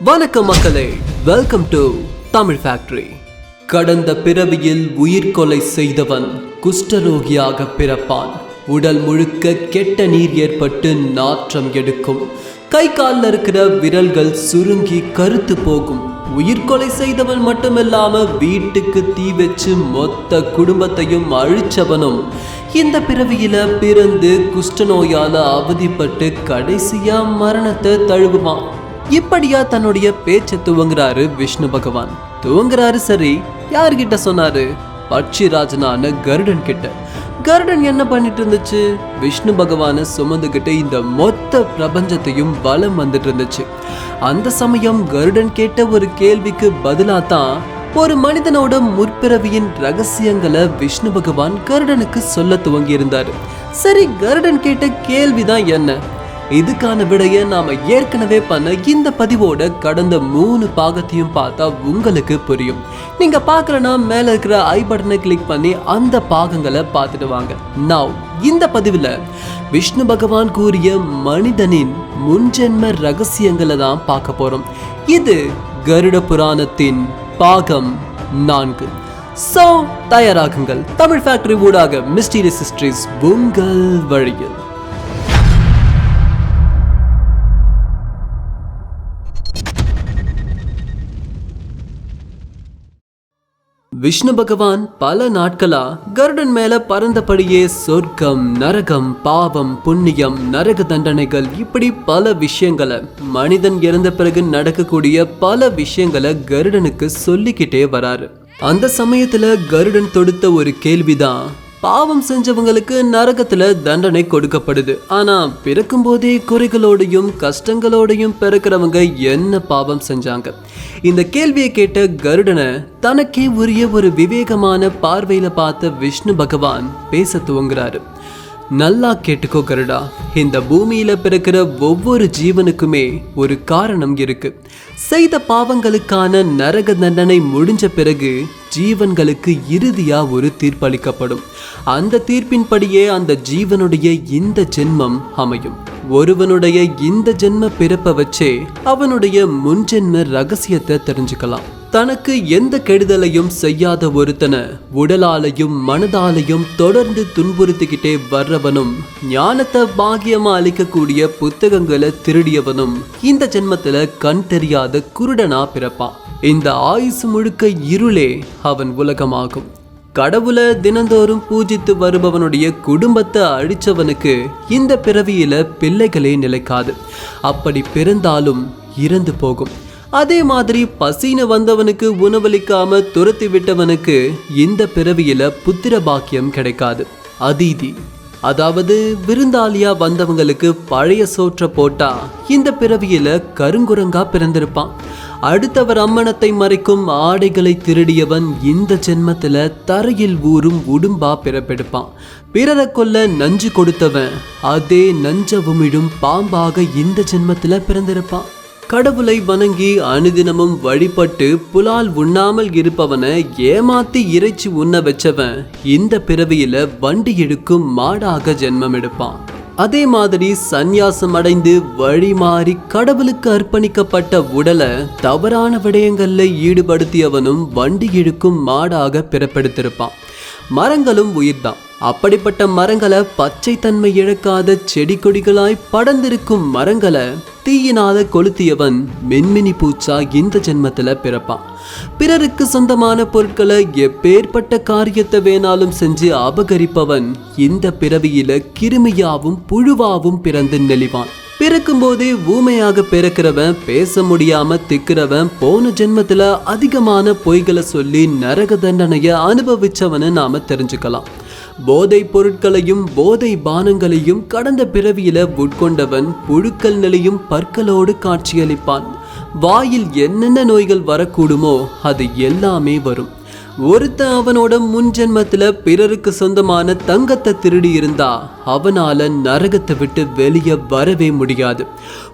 வணக்கம் மக்களே. Welcome to Tamil factory கடந்த பிறவியில் உயிர்கொலை செய்தவன் குஷ்டரோகியாக பிறப்பான். உடல் முழுக்க கெட்ட நீர் ஏற்பட்டு நாற்றம் எடுக்கும். கை காலில் இருக்கிற விரல்கள் சுருங்கி கருத்து போகும். உயிர்கொலை செய்தவன் மட்டுமில்லாம வீட்டுக்கு தீ வச்சு மொத்த குடும்பத்தையும் அழிச்சவனும் இந்த பிறவியில பிறந்து குஷ்டநோயால அவதிப்பட்டு கடைசியா மரணத்தை தழுவுவான். இப்படியா தன்னுடைய பேச்சை துவங்குறாரு விஷ்ணு பகவான். துவங்குறாரு சரி யார்கிட்ட சொன்னாரு? பட்சிராஜனான கருடன் கிட்ட. கருடன் என்ன பண்ணிட்டு இருந்துச்சு? விஷ்ணு பகவானை சுமந்துகிட்டு இந்த மொத்த பிரபஞ்சத்தையும் வலம் வந்துட்டு இருந்துச்சு. அந்த சமயம் கருடன் கேட்ட ஒரு கேள்விக்கு பதிலா தான் ஒரு மனிதனோட முற்பிறவியின் ரகசியங்களை விஷ்ணு பகவான் கருடனுக்கு சொல்ல துவங்கி இருந்தாரு சரி கருடன் கேட்ட கேள்விதான் என்ன? இதுக்கான விடைய நாம ஏற்கனவே பண்ண இந்த பதிவோட கடந்த மூணு பாகத்தையும் பார்த்தா உங்களுக்கு புரியும். நீங்க பார்க்கலனா மேல இருக்கிற ஐ பட்டனை கிளிக் பண்ணி அந்த பாகங்களை பார்த்துட்டு வாங்க. நவ் இந்த பதிவுல விஷ்ணு பகவான் கூறிய மனிதனின் முன்ஜென்ம ரகசியங்களை தான் பார்க்க போறோம். இது கருட புராணத்தின் பாகம் நான்கு. சோ தயாராகுங்கள். தமிழ் ஃபேக்டரி ஊடாக மிஸ்டீரியஸ் ஹிஸ்டரிஸ் உங்கள் வழியில். விஷ்ணு பகவான் பல நாட்களா கருடன் மேல பறந்தபடியே சொர்க்கம் நரகம் பாவம் புண்ணியம் நரக தண்டனைகள் இப்படி பல விஷயங்களை மனிதன் இறந்த பிறகு நடக்கக்கூடிய பல விஷயங்களை கருடனுக்கு சொல்லிக்கிட்டே வராரு. அந்த சமயத்துல கருடன் தொடுத்த ஒரு கேள்விதான் பாவம் செஞ்சவங்களுக்கு நரகத்துல தண்டனை கொடுக்கப்படுது. ஆனா பிறக்கும் போதே குறைகளோடையும் கஷ்டங்களோடையும் பிறக்கிறவங்க என்ன பாவம் செஞ்சாங்க? இந்த கேள்வியை கேட்ட கருடனை தனக்கே உரிய ஒரு விவேகமான பார்வையில பார்த்த விஷ்ணு பகவான் பேச துவங்குறாரு. நல்லா கேட்டுக்கோ கருடா. இந்த பூமியில பிறக்கிற ஒவ்வொரு ஜீவனுக்குமே ஒரு காரணம் இருக்கு. செய்த பாவங்களுக்கான நரக தண்டனை முடிஞ்ச பிறகு ஜீவன்களுக்கு இறுதியா ஒரு தீர்ப்பளிக்கப்படும். அந்த தீர்ப்பின்படியே அந்த ஜீவனுடைய இந்த ஜென்மம் அமையும். ஒருவனுடைய இந்த ஜென்ம பிறப்பை வச்சே அவனுடைய முன்ஜென்ம ரகசியத்தை தெரிஞ்சுக்கலாம். தனக்கு எந்த கெடுதலையும் செய்யாத ஒருத்தனை உடலாலையும் மனதாலையும் தொடர்ந்து துன்புறுத்திக்கிட்டே வர்றவனும் ஞானத்தை பாகியமா அளிக்கக்கூடிய புத்தகங்களை திருடியவனும் இந்த ஜென்மத்துல கண் தெரியாத குருடனா பிறப்பான் இந்த ஆயுசு முழுக்க இருளே அவன் உலகமாகும். கடவுளை தினந்தோறும் பூஜித்து வருபவனுடைய குடும்பத்தை அழிச்சவனுக்கு இந்த பிறவியில பிள்ளைகளே நிலைக்காது. அப்படி பிறந்தாலும் இறந்து போகும். அதே மாதிரி பசின வந்தவனுக்கு உணவளிக்காம துரத்தி விட்டவனுக்கு இந்த பிறவியில புத்திர பாக்கியம் கிடைக்காது. அதீதி. அதாவது விருந்தாளியா வந்தவங்களுக்கு பழைய சோற்ற போட்டா இந்த பிறவியில கருங்குரங்கா பிறந்திருப்பான். அடுத்தவர் அம்மனத்தை மறைக்கும் ஆடைகளை திருடியவன் இந்த ஜென்மத்தில் தரையில் ஊறும் உடும்பா பிறப்பெடுப்பான். பிறரை கொல்ல நஞ்சு கொடுத்தவன் அதே நஞ்ச உமிழும் பாம்பாக இந்த ஜென்மத்தில் பிறந்திருப்பான். கடவுளை வணங்கி அனுதினமும் வழிபட்டு புலால் உண்ணாமல் இருப்பவனை ஏமாத்தி இறைச்சி உண்ண வச்சவன் இந்த பிறவியில வண்டி இழுக்கும் மாடாக ஜென்மம் எடுப்பான். அதே மாதிரி சந்நியாசம் அடைந்து வழி மாறி கடவுளுக்கு அர்ப்பணிக்கப்பட்ட உடலை தவறான விடயங்களில் ஈடுபடுத்தியவனும் வண்டி இழுக்கும் மாடாக பிறப்பெடுத்திருப்பான். மரங்களும் உயிர்தான். அப்படிப்பட்ட மரங்களை பச்சை தன்மை இழக்காத செடி கொடிகளாய் படர்ந்திருக்கும் மரங்களை தீயினால கொளுத்தியவன் மென்மினி பூச்சா இந்த ஜென்மத்துல பிறப்பான். பிறருக்கு சொந்தமான பொருட்களை எப்பேற்பட்ட காரியத்தை வேணாலும் செஞ்சு அபகரிப்பவன் இந்த பிறவியில கிருமியாவும் புழுவாவும் பிறந்து நெளிவான். பிறக்கும் போதே ஊமையாக பிறக்கிறவன் பேச முடியாம திக்கிறவன் போன ஜென்மத்துல அதிகமான பொய்களை சொல்லி நரக தண்டனைய அனுபவிச்சவனை நாம தெரிஞ்சுக்கலாம். போதை பொருட்களையும் போதை பானங்களையும் கடந்த பிறவியில உட்கொண்டவன் புழுக்கள் நிலையும் பற்களோடு காட்சியளிப்பான். வாயில் என்னென்ன நோய்கள் வரக்கூடுமோ அது எல்லாமே வரும். ஒருத்தன் அவனோட முன் ஜென்மத்துல பிறருக்கு சொந்தமான தங்கத்தை திருடி இருந்தா அவனால நரகத்தை விட்டு வெளியே வரவே முடியாது.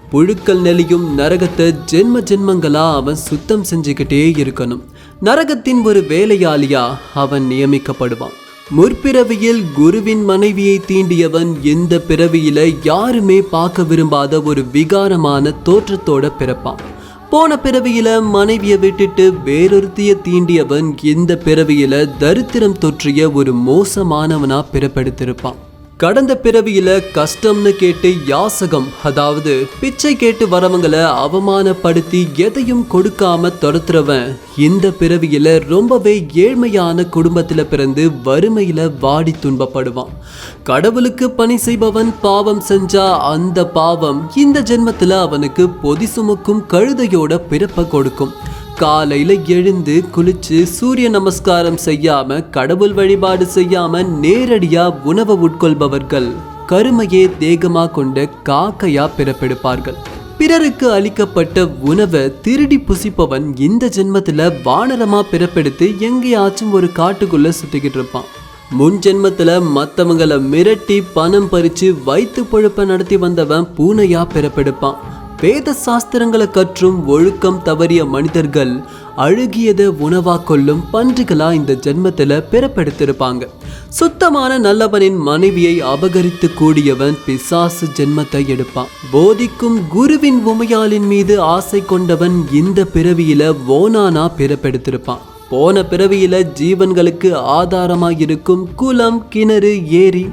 புழுக்கள் நெளியும் நரகத்தை ஜென்ம ஜென்மங்களா அவன் சுத்தம் செஞ்சுக்கிட்டே இருக்கணும். நரகத்தின் ஒரு வேலையாளியா அவன் நியமிக்கப்படுவான். முற்பிறவியில் குருவின் மனைவியை தீண்டியவன் எந்த பிறவியில யாருமே பார்க்க விரும்பாத ஒரு விகாரமான தோற்றத்தோட பிறப்பான். போன பிறவியில மனைவியை விட்டுட்டு வேறொருத்திய தீண்டியவன் இந்த பிறவியில தரித்திரம் தொற்றிய ஒரு மோசமானவனா பிறப்பெடுத்திருப்பான். கடந்த பிறவியில கஷ்டம்னு கேட்டு யாசகம் அதாவது பிச்சை கேட்டு வரவங்களை அவமானப்படுத்தி எதையும் கொடுக்காம துரத்துறவன் இந்த பிறவியில ரொம்பவே ஏழ்மையான குடும்பத்துல பிறந்து வறுமையில வாடி துன்பப்படுவான். கடவுளுக்கு பணி செய்பவன் பாவம் செஞ்சா அந்த பாவம் இந்த ஜென்மத்துல அவனுக்கு பொதி சுமக்கும் கழுதையோட பிறப்பை கொடுக்கும். காலையில் எழுந்து குளிச்சு சூரிய நமஸ்காரம் செய்யாம கடவுள் வழிபாடு செய்யாம நேரடியா உணவு உட்கொள்பவர்கள் கருமையே தேகமா கொண்ட காக்கையா பிறப்பெடுப்பார்கள். பிறருக்கு அளிக்கப்பட்ட உணவை திருடி புசிப்பவன் இந்த ஜென்மத்தில் வானரமா பிறப்பெடுத்து எங்கேயாச்சும் ஒரு காட்டுக்குள்ள சுத்திக்கிட்டு இருப்பான். முன் ஜென்மத்தில் மற்றவங்களை மிரட்டி பணம் பறித்து வயிற்று பொழுப்பை நடத்தி வந்தவன் பூனையா பிறப்பெடுப்பான். வேத சாஸ்திரங்களை கற்றும் ஒழுக்கம் தவறிய மனிதர்கள் அழுகியதை உணவா கொள்ளும் பன்றிகளா இந்த ஜென்மத்தில் பிறப்பெடுத்திருப்பாங்க. சுத்தமான நல்லவனின் மனைவியை அபகரித்து கூடியவன் பிசாசு ஜென்மத்தை எடுப்பான். போதிக்கும் குருவின் உமையாளின் மீது ஆசை கொண்டவன் இந்த பிறவியில ஓனானா பிறப்பெடுத்திருப்பான். போன பிறவியில் ஜீவன்களுக்கு ஆதாரமாக இருக்கும் குளம் கிணறு ஏரி.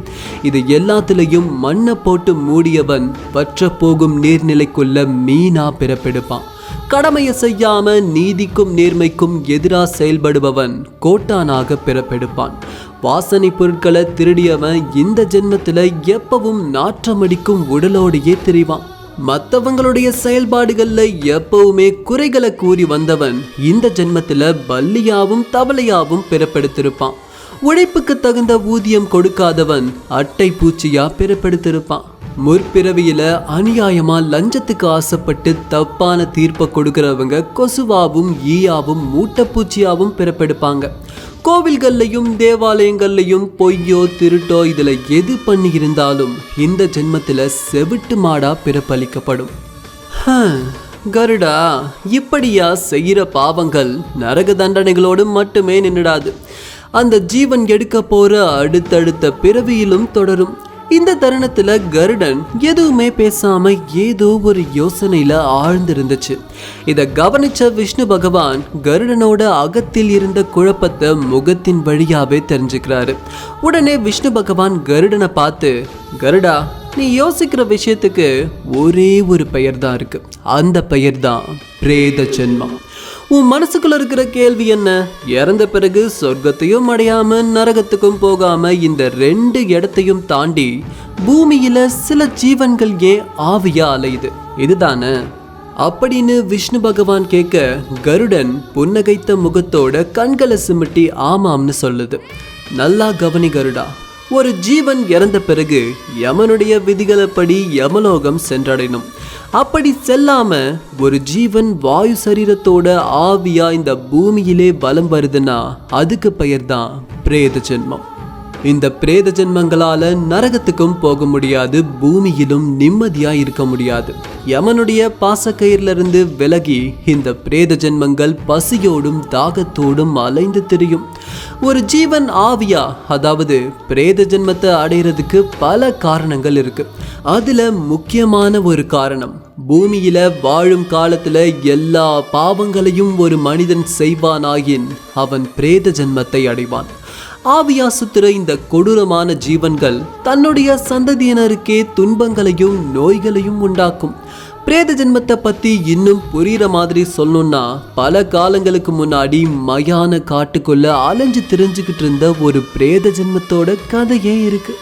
இது எல்லாத்துலேயும் மண்ணை போட்டு மூடியவன் வற்ற போகும் நீர்நிலைக்குள்ள மீனா பிறப்பெடுப்பான். கடமையை செய்யாம நீதிக்கும் நேர்மைக்கும் எதிராக செயல்படுபவன் கோட்டானாக பிறப்பெடுப்பான். வாசனை பொருட்களை திருடியவன் இந்த ஜென்மத்தில் எப்பவும் நாற்றமடிக்கும் உடலோடையே தெரிவான். மற்றவங்களுடைய செயல்பாடுகள்ல எப்பவுமே குறைகளை கூறி வந்தவன் இந்த ஜென்மத்துல பல்லியாவும் தவளையாவும் பிறப்பெடுத்திருப்பான். உழைப்புக்கு தகுந்த ஊதியம் கொடுக்காதவன் அட்டை பூச்சியா பிறப்பெடுத்திருப்பான். முற்பிறவியில அநியாயமா லஞ்சத்துக்கு ஆசைப்பட்டு தப்பான தீர்ப்பை கொடுக்கறவங்க கொசுவாவும் ஈயாவும் மூட்டைப்பூச்சியாவும் பிறப்பெடுப்பாங்க. கோவில்கள்லையும் தேவாலயங்கள்லையும் பொய்யோ திருட்டோ இதில் எது பண்ணி இருந்தாலும் இந்த ஜென்மத்தில் செவிட்டு மாடா பிறப்பளிக்கப்படும். கருடா இப்படியா செய்கிற பாவங்கள் நரக தண்டனைகளோடு மட்டுமே நின்றுடாது. அந்த ஜீவன் எடுக்க போகிற அடுத்தடுத்த பிறவியிலும் தொடரும். இந்த தருணத்துல கருடன் எதுவுமே பேசாம ஏதோ ஒரு யோசனையில ஆழ்ந்திருந்துச்சு. இத கவனிச்ச விஷ்ணு பகவான் கருடனோட அகத்தில் இருந்த குழப்பத்தை முகத்தின் வழியாவே தெரிஞ்சுக்கிறாரு. உடனே விஷ்ணு பகவான் கருடனை பார்த்து கருடா நீ யோசிக்கிற விஷயத்துக்கு ஒரே ஒரு பெயர் தான் இருக்கு. அந்த பெயர் தான் பிரேத ஜென்மம். உன் மனசுக்குள்ள இருக்கிற கேள்வி என்ன? இறந்த பிறகு சொர்க்கத்தையும் அடையாம நரகத்துக்கும் போகாம இந்த ரெண்டு இடத்தையும் தாண்டி பூமியில சில ஜீவன்கள் ஏன் ஆவியா அலையுது. இதுதானே? அப்படின்னு விஷ்ணு பகவான் கேட்க கருடன் புன்னகைத்த முகத்தோட கண்களை சிமிட்டி ஆமாம்னு சொல்லுது. நல்லா கவனி கருடா. ஒரு ஜீவன் இறந்த பிறகு யமனுடைய விதிகளப்படி யமலோகம் சென்றடையணும் அப்படி செல்லாம ஒரு ஜீவன் வாயு சரீரத்தோட ஆவியா இந்த பூமியிலே பலம் வருதுன்னா அதுக்கு பெயர் தான் பிரேத ஜென்மம். இந்த பிரேத ஜென்மங்களால நரகத்துக்கும் போக முடியாது பூமியிலும் நிம்மதியா இருக்க முடியாது. யமனுடைய பாசக்கயிறுல இருந்து விலகி இந்த பிரேத ஜென்மங்கள் பசியோடும் தாகத்தோடும் அலைந்து திரியும். ஒரு ஜீவன் ஆவியா அதாவது பிரேத ஜென்மத்தை அடையிறதுக்கு பல காரணங்கள் இருக்கு. அதுல முக்கியமான ஒரு காரணம் பூமியில வாழும் காலத்துல எல்லா பாவங்களையும் ஒரு மனிதன் செய்வானாயின் அவன் பிரேத ஜென்மத்தை அடைவான். ஆவியா சுத்துற இந்த கொடூரமான ஜீவன்கள் தன்னுடைய சந்ததியினருக்கே துன்பங்களையும் நோய்களையும் உண்டாக்கும். பிரேத ஜென்மத்தை பற்றி இன்னும் புரிகிற மாதிரி சொல்லணும்னா பல காலங்களுக்கு முன்னாடி மயான காட்டுக்குள்ள அலைஞ்சு தெரிஞ்சுக்கிட்டு இருந்த ஒரு பிரேத ஜென்மத்தோட கதையே இருக்கு.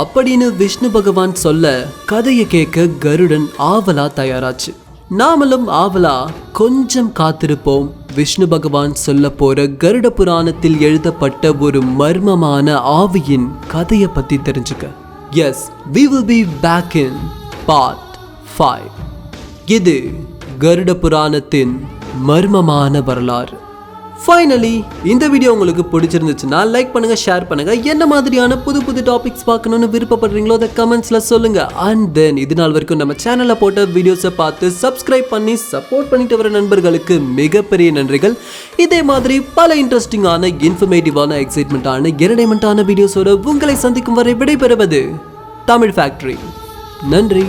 அப்படின்னு விஷ்ணு பகவான் சொல்ல கதையை கேட்க கருடன் ஆவலா தயாராச்சு. நாமளும் ஆவலா கொஞ்சம் காத்திருப்போம். விஷ்ணு பகவான் சொல்ல போற கருட புராணத்தில் எழுதப்பட்ட ஒரு மர்மமான ஆவியின் கதையை பத்தி தெரிஞ்சுக்க. Yes we will be back in part five இது கருட புராணத்தின் மர்மமான வரலாறு. ஃபைனலி இந்த வீடியோ உங்களுக்கு பிடிச்சிருந்துச்சுன்னா லைக் பண்ணுங்க ஷேர் பண்ணுங்க. என்ன மாதிரியான புது புது டாபிக்ஸ் பார்க்கணும்னு விருப்பப்படுறீங்களோ அதை கமெண்ட்ஸ்ல சொல்லுங்க. அண்ட் தென் இது நாள் வரைக்கும் நம்ம சேனல்ல போட்ட வீடியோஸை பார்த்து சப்ஸ்கிரைப் பண்ணி சப்போர்ட் பண்ணிட்டு வர நண்பர்களுக்கு மிகப்பெரிய நன்றிகள். இதே மாதிரி பல இன்ட்ரெஸ்டிங்கான இன்ஃபர்மேட்டிவான எக்ஸைட்மெண்ட்டான என்டர்டைன்மெண்ட்டான வீடியோஸோட உங்களை சந்திக்கும் வரை விடைபெறுவது தமிழ் ஃபேக்ட்ரி நன்றி.